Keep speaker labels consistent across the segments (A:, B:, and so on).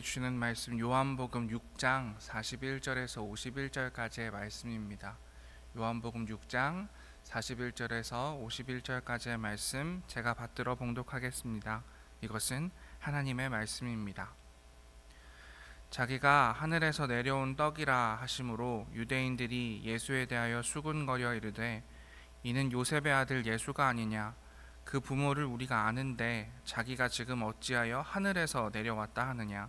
A: 주시는 말씀 요한복음 6장 41절에서 51절까지의 말씀입니다. 요한복음 6장 41절에서 51절까지의 말씀 제가 받들어 봉독하겠습니다. 이것은 하나님의 말씀입니다. 자기가 하늘에서 내려온 떡이라 하심으로 유대인들이 예수에 대하여 수군거려 이르되 이는 요셉의 아들 예수가 아니냐 그 부모를 우리가 아는데 자기가 지금 어찌하여 하늘에서 내려왔다 하느냐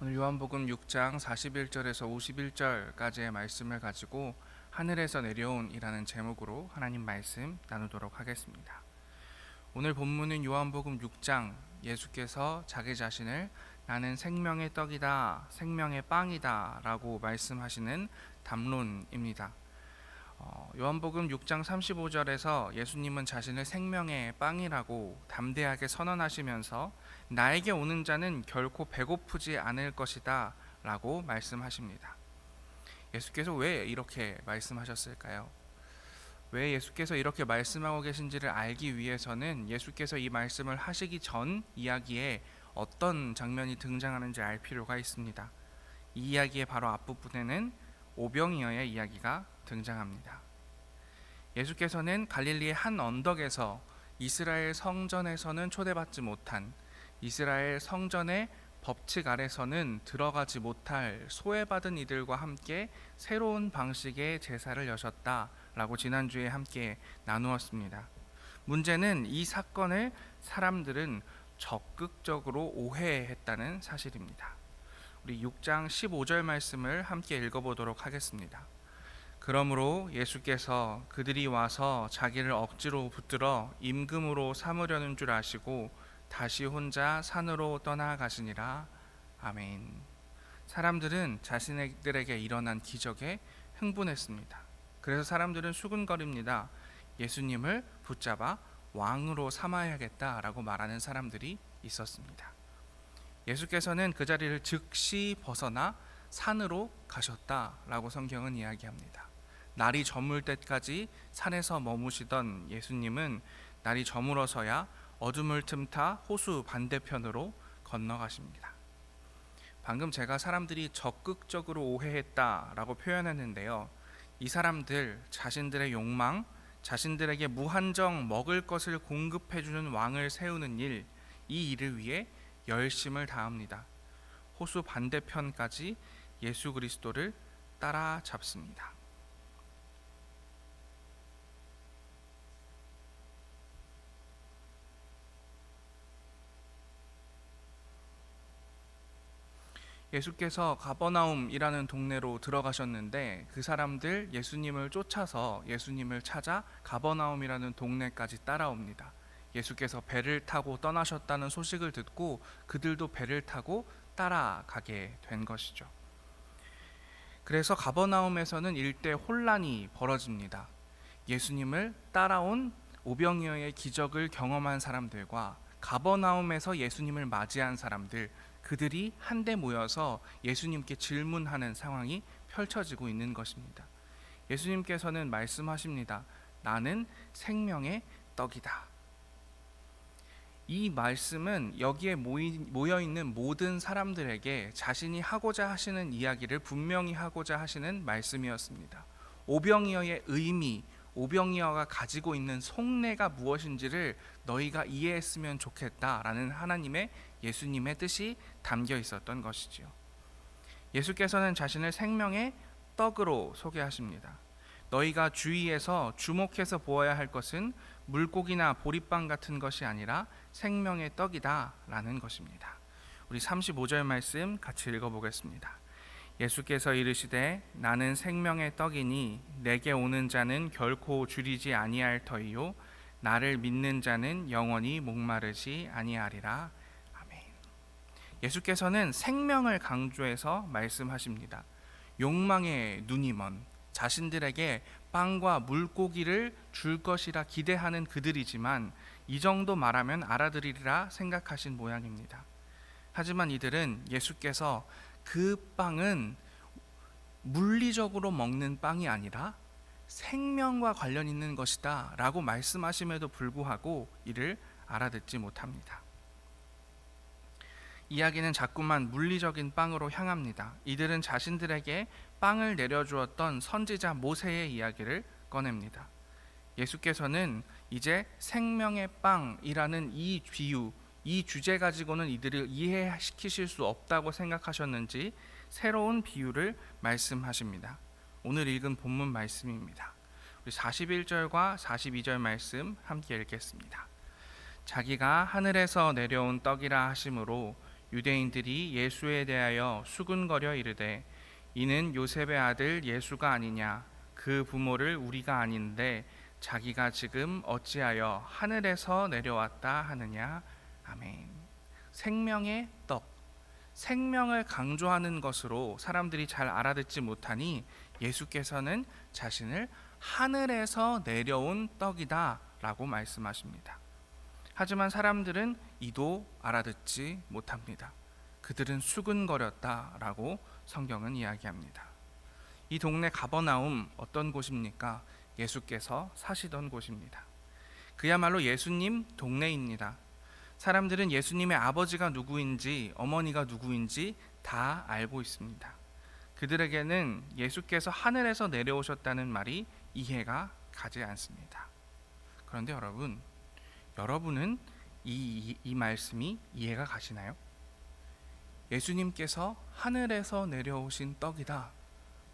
A: 오늘 요한복음 6장 41절에서 51절까지의 말씀을 가지고 하늘에서 내려온이라는 제목으로 하나님 말씀 나누도록 하겠습니다. 오늘 본문은 요한복음 6장 예수께서 자기 자신을 나는 생명의 떡이다, 생명의 빵이다라고 말씀하시는 담론입니다. 어, 요한복음 6장 35절에서 예수님은 자신을 생명의 빵이라고 담대하게 선언하시면서 나에게 오는 자는 결코 배고프지 않을 것이다 라고 말씀하십니다. 예수께서 왜 이렇게 말씀하셨을까요? 왜 예수께서 이렇게 말씀하고 계신지를 알기 위해서는 예수께서 이 말씀을 하시기 전 이야기에 어떤 장면이 등장하는지 알 필요가 있습니다. 이 이야기의 바로 앞부분에는 오병이어의 이야기가 등장합니다. 예수께서는 갈릴리의 한 언덕에서 이스라엘 성전에서는 초대받지 못한 이스라엘 성전의 법칙 아래서는 들어가지 못할 소외받은 이들과 함께 새로운 방식의 제사를 여셨다라고 지난주에 함께 나누었습니다. 문제는 이 사건을 사람들은 적극적으로 오해했다는 사실입니다. 우리 6장 15절 말씀을 함께 읽어보도록 하겠습니다. 그러므로 예수께서 그들이 와서 자기를 억지로 붙들어 임금으로 삼으려는 줄 아시고 다시 혼자 산으로 떠나가시니라. 아멘. 사람들은 자신들에게 일어난 기적에 흥분했습니다. 그래서 사람들은 수군거립니다. 예수님을 붙잡아 왕으로 삼아야겠다라고 말하는 사람들이 있었습니다. 예수께서는 그 자리를 즉시 벗어나 산으로 가셨다라고 성경은 이야기합니다. 날이 저물 때까지 산에서 머무시던 예수님은 날이 저물어서야 어둠을 틈타 호수 반대편으로 건너가십니다. 방금 제가 사람들이 적극적으로 오해했다라고 표현했는데요. 이 사람들 자신들의 욕망, 자신들에게 무한정 먹을 것을 공급해 주는 왕을 세우는 일, 이 일을 위해 열심을 다합니다. 호수 반대편까지 예수 그리스도를 따라잡습니다. 예수께서 가버나움이라는 동네로 들어가셨는데 그 사람들 예수님을 쫓아서 예수님을 찾아 가버나움이라는 동네까지 따라옵니다. 예수께서 배를 타고 떠나셨다는 소식을 듣고 그들도 배를 타고 따라가게 된 것이죠. 그래서 가버나움에서는 일대 혼란이 벌어집니다. 예수님을 따라온 오병이어의 기적을 경험한 사람들과 가버나움에서 예수님을 맞이한 사람들 그들이 한데 모여서 예수님께 질문하는 상황이 펼쳐지고 있는 것입니다. 예수님께서는 말씀하십니다. 나는 생명의 떡이다. 이 말씀은 여기에 모여 있는 모든 사람들에게 자신이 하고자 하시는 이야기를 분명히 하고자 하시는 말씀이었습니다. 오병이어의 의미, 오병이어가 가지고 있는 속내가 무엇인지를 너희가 이해했으면 좋겠다라는 하나님의 예수님의 뜻이 담겨 있었던 것이지요. 예수께서는 자신을 생명의 떡으로 소개하십니다. 너희가 주위에서 주목해서 보아야 할 것은 물고기나 보리빵 같은 것이 아니라 생명의 떡이다라는 것입니다. 우리 35절 말씀 같이 읽어보겠습니다. 예수께서 이르시되 나는 생명의 떡이니 내게 오는 자는 결코 줄이지 아니할 터이요 나를 믿는 자는 영원히 목마르지 아니하리라. 아멘. 예수께서는 생명을 강조해서 말씀하십니다. 욕망의 눈이 먼 자신들에게 빵과 물고기를 줄 것이라 기대하는 그들이지만 이 정도 말하면 알아들으리라 생각하신 모양입니다. 하지만 이들은 예수께서 그 빵은 물리적으로 먹는 빵이 아니라 생명과 관련 있는 것이다 라고 말씀하심에도 불구하고 이를 알아듣지 못합니다. 이야기는 자꾸만 물리적인 빵으로 향합니다. 이들은 자신들에게 빵을 내려주었던 선지자 모세의 이야기를 꺼냅니다. 예수께서는 이제 생명의 빵이라는 이 비유, 이 주제 가지고는 이들을 이해시키실 수 없다고 생각하셨는지 새로운 비유를 말씀하십니다. 오늘 읽은 본문 말씀입니다. 우리 41절과 42절 말씀 함께 읽겠습니다. 자기가 하늘에서 내려온 떡이라 하심으로 유대인들이 예수에 대하여 수군거려 이르되 이는 요셉의 아들 예수가 아니냐 그 부모를 우리가 아닌데 자기가 지금 어찌하여 하늘에서 내려왔다 하느냐 아멘. 생명의 떡 생명을 강조하는 것으로 사람들이 잘 알아듣지 못하니 예수께서는 자신을 하늘에서 내려온 떡이다 라고 말씀하십니다. 하지만 사람들은 이도 알아듣지 못합니다. 그들은 수근거렸다 라고 성경은 이야기합니다. 이 동네 가버나움 어떤 곳입니까? 예수께서 사시던 곳입니다. 그야말로 예수님 동네입니다. 사람들은 예수님의 아버지가 누구인지 어머니가 누구인지 다 알고 있습니다. 그들에게는 예수께서 하늘에서 내려오셨다는 말이 이해가 가지 않습니다. 그런데 여러분, 여러분은 이, 이, 이 말씀이 이해가 가시나요? 예수님께서 하늘에서 내려오신 떡이다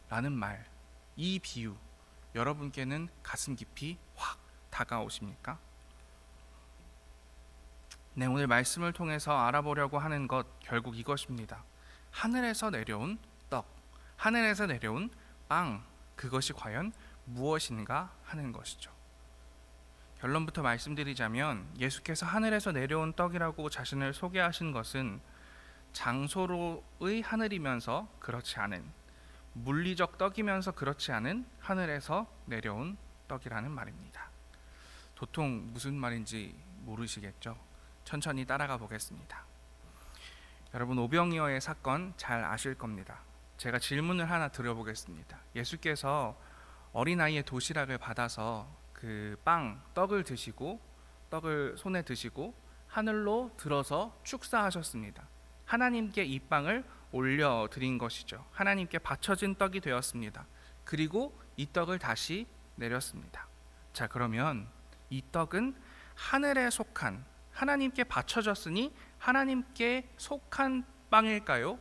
A: 라는 말, 이 비유, 여러분께는 가슴 깊이 확 다가오십니까? 네, 오늘 말씀을 통해서 알아보려고 하는 것 결국 이것입니다. 하늘에서 내려온 떡, 하늘에서 내려온 빵, 그것이 과연 무엇인가 하는 것이죠. 결론부터 말씀드리자면 예수께서 하늘에서 내려온 떡이라고 자신을 소개하신 것은 장소로의 하늘이면서 그렇지 않은 물리적 떡이면서 그렇지 않은 하늘에서 내려온 떡이라는 말입니다. 도통 무슨 말인지 모르시겠죠? 천천히 따라가 보겠습니다. 여러분 오병이어의 사건 잘 아실 겁니다. 제가 질문을 하나 드려보겠습니다. 예수께서 어린 아이의 도시락을 받아서 그 빵 떡을 드시고 떡을 손에 드시고 하늘로 들어서 축사하셨습니다. 하나님께 이 빵을 올려 드린 것이죠. 하나님께 바쳐진 떡이 되었습니다. 그리고 이 떡을 다시 내렸습니다. 자, 그러면 이 떡은 하늘에 속한 하나님께 바쳐졌으니 하나님께 속한 빵일까요?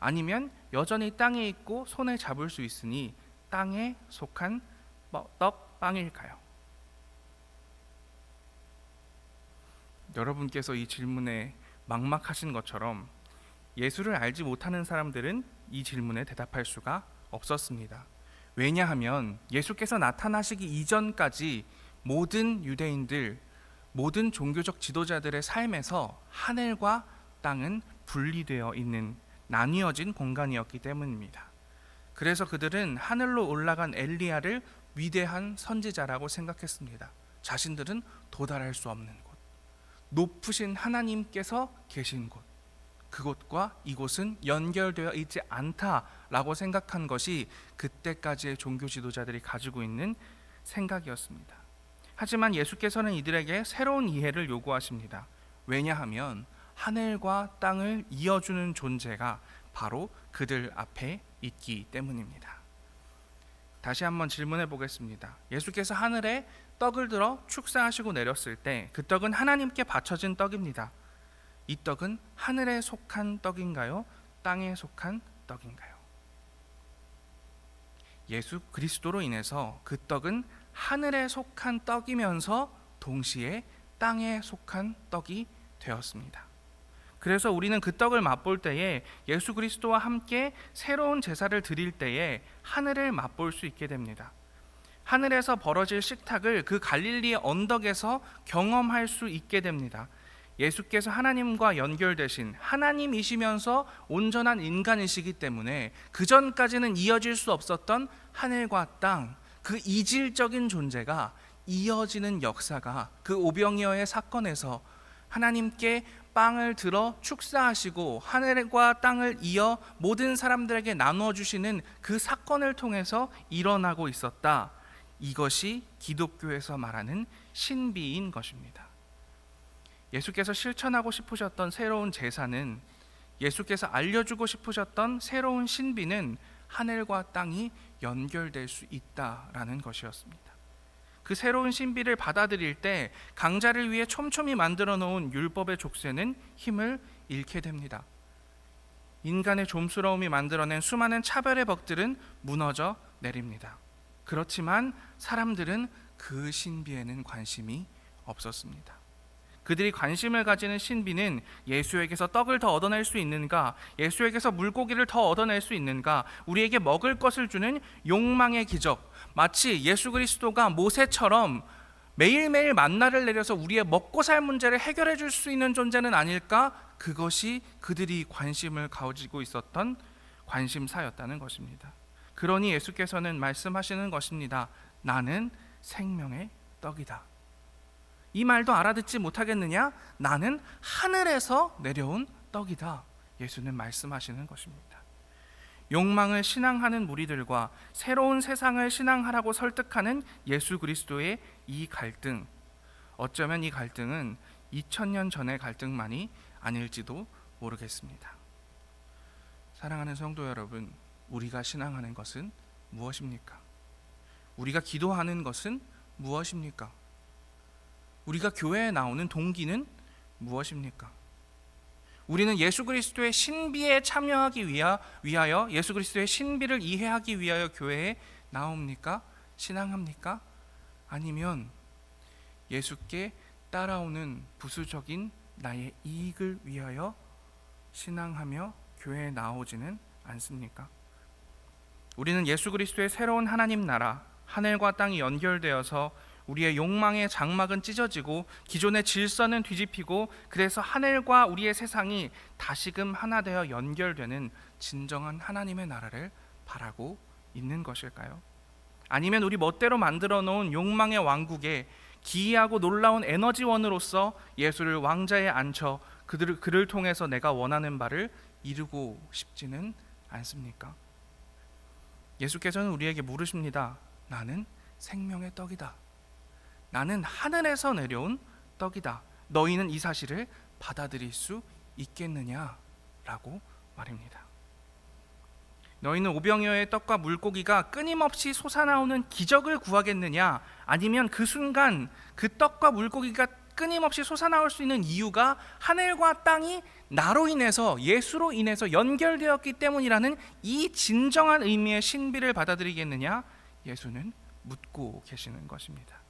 A: 아니면 여전히 땅에 있고 손에 잡을 수 있으니 땅에 속한 뭐, 떡 빵일까요? 여러분께서 이 질문에 막막하신 것처럼 예수를 알지 못하는 사람들은 이 질문에 대답할 수가 없었습니다. 왜냐하면 예수께서 나타나시기 이전까지 모든 유대인들 모든 종교적 지도자들의 삶에서 하늘과 땅은 분리되어 있는 나뉘어진 공간이었기 때문입니다. 그래서 그들은 하늘로 올라간 엘리야를 위대한 선지자라고 생각했습니다. 자신들은 도달할 수 없는 곳, 높으신 하나님께서 계신 곳, 그곳과 이곳은 연결되어 있지 않다라고 생각한 것이 그때까지의 종교 지도자들이 가지고 있는 생각이었습니다. 하지만 예수께서는 이들에게 새로운 이해를 요구하십니다. 왜냐하면 하늘과 땅을 이어주는 존재가 바로 그들 앞에 있기 때문입니다. 다시 한번 질문해 보겠습니다. 예수께서 하늘에 떡을 들어 축사하시고 내렸을 때 그 떡은 하나님께 바쳐진 떡입니다. 이 떡은 하늘에 속한 떡인가요? 땅에 속한 떡인가요? 예수 그리스도로 인해서 그 떡은 하늘에 속한 떡이면서 동시에 땅에 속한 떡이 되었습니다. 그래서 우리는 그 떡을 맛볼 때에 예수 그리스도와 함께 새로운 제사를 드릴 때에 하늘을 맛볼 수 있게 됩니다. 하늘에서 벌어질 식탁을 그 갈릴리의 언덕에서 경험할 수 있게 됩니다. 예수께서 하나님과 연결되신 하나님이시면서 온전한 인간이시기 때문에 그 전까지는 이어질 수 없었던 하늘과 땅, 그 이질적인 존재가 이어지는 역사가 그 오병이어의 사건에서 하나님께 빵을 들어 축사하시고 하늘과 땅을 이어 모든 사람들에게 나누어 주시는 그 사건을 통해서 일어나고 있었다. 이것이 기독교에서 말하는 신비인 것입니다. 예수께서 실천하고 싶으셨던 새로운 제사는 예수께서 알려주고 싶으셨던 새로운 신비는 하늘과 땅이 연결될 수 있다라는 것이었습니다. 그 새로운 신비를 받아들일 때 강자를 위해 촘촘히 만들어 놓은 율법의 족쇄는 힘을 잃게 됩니다. 인간의 좀스러움이 만들어낸 수많은 차별의 벽들은 무너져 내립니다. 그렇지만 사람들은 그 신비에는 관심이 없었습니다. 그들이 관심을 가지는 신비는 예수에게서 떡을 더 얻어낼 수 있는가, 예수에게서 물고기를 더 얻어낼 수 있는가, 우리에게 먹을 것을 주는 욕망의 기적, 마치 예수 그리스도가 모세처럼 매일매일 만나를 내려서 우리의 먹고 살 문제를 해결해 줄 수 있는 존재는 아닐까? 그것이 그들이 관심을 가지고 있었던 관심사였다는 것입니다. 그러니 예수께서는 말씀하시는 것입니다. 나는 생명의 떡이다. 이 말도 알아듣지 못하겠느냐? 나는 하늘에서 내려온 떡이다. 예수는 말씀하시는 것입니다. 욕망을 신앙하는 무리들과 새로운 세상을 신앙하라고 설득하는 예수 그리스도의 이 갈등. 어쩌면 이 갈등은 2000년 전의 갈등만이 아닐지도 모르겠습니다. 사랑하는 성도 여러분, 우리가 신앙하는 것은 무엇입니까? 우리가 기도하는 것은 무엇입니까? 우리가 교회에 나오는 동기는 무엇입니까? 우리는 예수 그리스도의 신비에 참여하기 위하여 예수 그리스도의 신비를 이해하기 위하여 교회에 나옵니까? 신앙합니까? 아니면 예수께 따라오는 부수적인 나의 이익을 위하여 신앙하며 교회에 나오지는 않습니까? 우리는 예수 그리스도의 새로운 하나님 나라, 하늘과 땅이 연결되어서 우리의 욕망의 장막은 찢어지고 기존의 질서는 뒤집히고 그래서 하늘과 우리의 세상이 다시금 하나 되어 연결되는 진정한 하나님의 나라를 바라고 있는 것일까요? 아니면 우리 멋대로 만들어 놓은 욕망의 왕국에 기이하고 놀라운 에너지원으로서 예수를 왕자에 앉혀 그들을 그를 통해서 내가 원하는 바를 이루고 싶지는 않습니까? 예수께서는 우리에게 물으십니다. 나는 생명의 떡이다. 나는 하늘에서 내려온 떡이다. 너희는 이 사실을 받아들일 수 있겠느냐라고 말입니다. 너희는 오병이어의 떡과 물고기가 끊임없이 솟아나오는 기적을 구하겠느냐? 아니면 그 순간 그 떡과 물고기가 끊임없이 솟아나올 수 있는 이유가 하늘과 땅이 나로 인해서 예수로 인해서 연결되었기 때문이라는 이 진정한 의미의 신비를 받아들이겠느냐? 예수는 묻고 계시는 것입니다.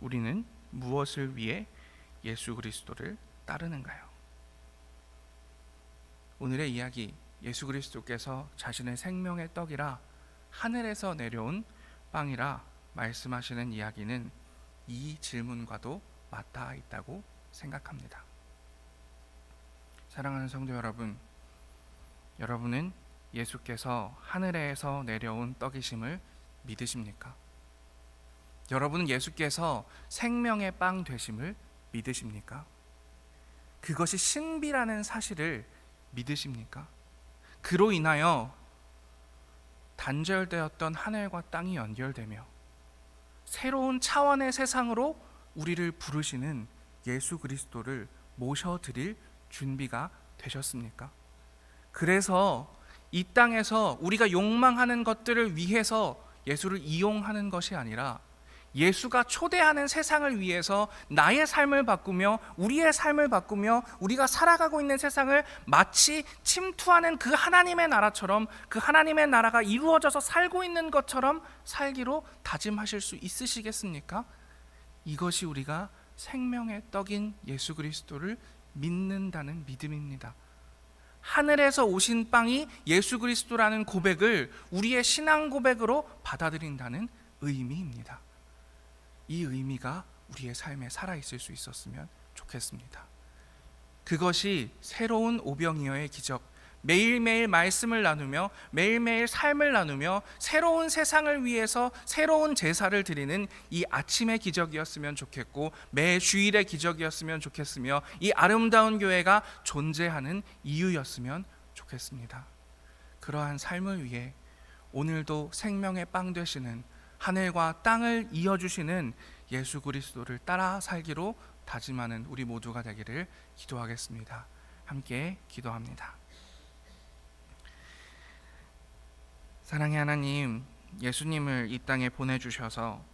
A: 우리는 무엇을 위해 예수 그리스도를 따르는가요? 오늘의 이야기 예수 그리스도께서 자신의 생명의 떡이라 하늘에서 내려온 빵이라 말씀하시는 이야기는 이 질문과도 맞닿아 있다고 생각합니다. 사랑하는 성도 여러분, 여러분은 예수께서 하늘에서 내려온 떡이심을 믿으십니까? 여러분은 예수께서 생명의 빵 되심을 믿으십니까? 그것이 신비라는 사실을 믿으십니까? 그로 인하여 단절되었던 하늘과 땅이 연결되며 새로운 차원의 세상으로 우리를 부르시는 예수 그리스도를 모셔드릴 준비가 되셨습니까? 그래서 이 땅에서 우리가 욕망하는 것들을 위해서 예수를 이용하는 것이 아니라 예수가 초대하는 세상을 위해서 나의 삶을 바꾸며 우리의 삶을 바꾸며 우리가 살아가고 있는 세상을 마치 침투하는 그 하나님의 나라처럼 그 하나님의 나라가 이루어져서 살고 있는 것처럼 살기로 다짐하실 수 있으시겠습니까? 이것이 우리가 생명의 떡인 예수 그리스도를 믿는다는 믿음입니다. 하늘에서 오신 빵이 예수 그리스도라는 고백을 우리의 신앙 고백으로 받아들인다는 의미입니다. 이 의미가 우리의 삶에 살아 있을 수 있었으면 좋겠습니다. 그것이 새로운 오병이어의 기적. 매일매일 말씀을 나누며 매일매일 삶을 나누며 새로운 세상을 위해서 새로운 제사를 드리는 이 아침의 기적이었으면 좋겠고 매 주일의 기적이었으면 좋겠으며 이 아름다운 교회가 존재하는 이유였으면 좋겠습니다. 그러한 삶을 위해 오늘도 생명의 빵 되시는 하늘과 땅을 이어 주시는 예수 그리스도를 따라 살기로 다짐하는 우리 모두가 되기를 기도하겠습니다. 함께 기도합니다. 사랑의 하나님, 예수님을 이 땅에 보내 주셔서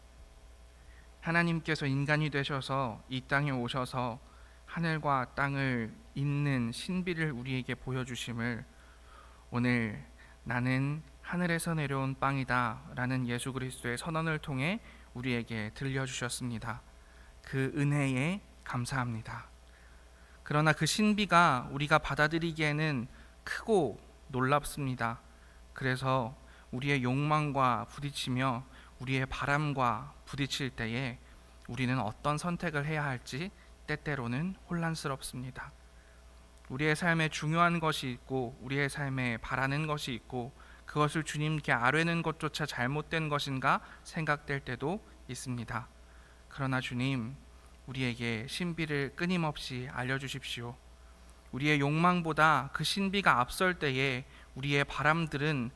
A: 하나님께서 인간이 되셔서 이 땅에 오셔서 하늘과 땅을 잇는 신비를 우리에게 보여 주심을 오늘 나는 하늘에서 내려온 빵이다라는 예수 그리스도의 선언을 통해 우리에게 들려 주셨습니다. 그 은혜에 감사합니다. 그러나 그 신비가 우리가 받아들이기에는 크고 놀랍습니다. 그래서 우리의 욕망과 부딪히며 우리의 바람과 부딪힐 때에 우리는 어떤 선택을 해야 할지 때때로는 혼란스럽습니다. 우리의 삶에 중요한 것이 있고 우리의 삶에 바라는 것이 있고 그것을 주님께 아뢰는 것조차 잘못된 것인가 생각될 때도 있습니다. 그러나 주님, 우리에게 신비를 끊임없이 알려주십시오. 우리의 욕망보다 그 신비가 앞설 때에 우리의 바람들은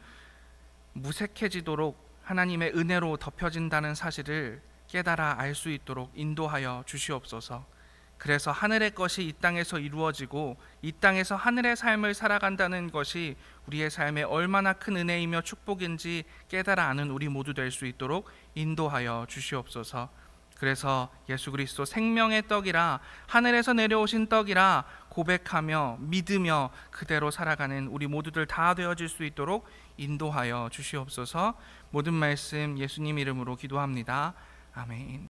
A: 무색해지도록 하나님의 은혜로 덮여진다는 사실을 깨달아 알 수 있도록 인도하여 주시옵소서. 그래서 하늘의 것이 이 땅에서 이루어지고 이 땅에서 하늘의 삶을 살아간다는 것이 우리의 삶에 얼마나 큰 은혜이며 축복인지 깨달아 아는 우리 모두 될 수 있도록 인도하여 주시옵소서. 그래서 예수 그리스도 생명의 떡이라 하늘에서 내려오신 떡이라 고백하며 믿으며 그대로 살아가는 우리 모두들 다 되어질 수 있도록 인도하여 주시옵소서. 모든 말씀 예수님 이름으로 기도합니다. 아멘.